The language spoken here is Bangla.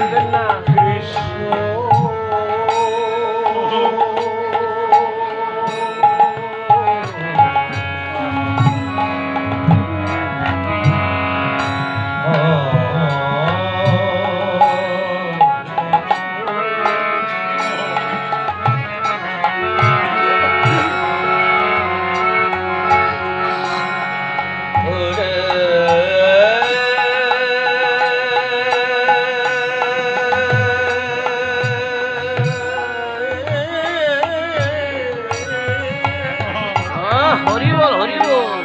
জানবেন না হরি বল হরি বল।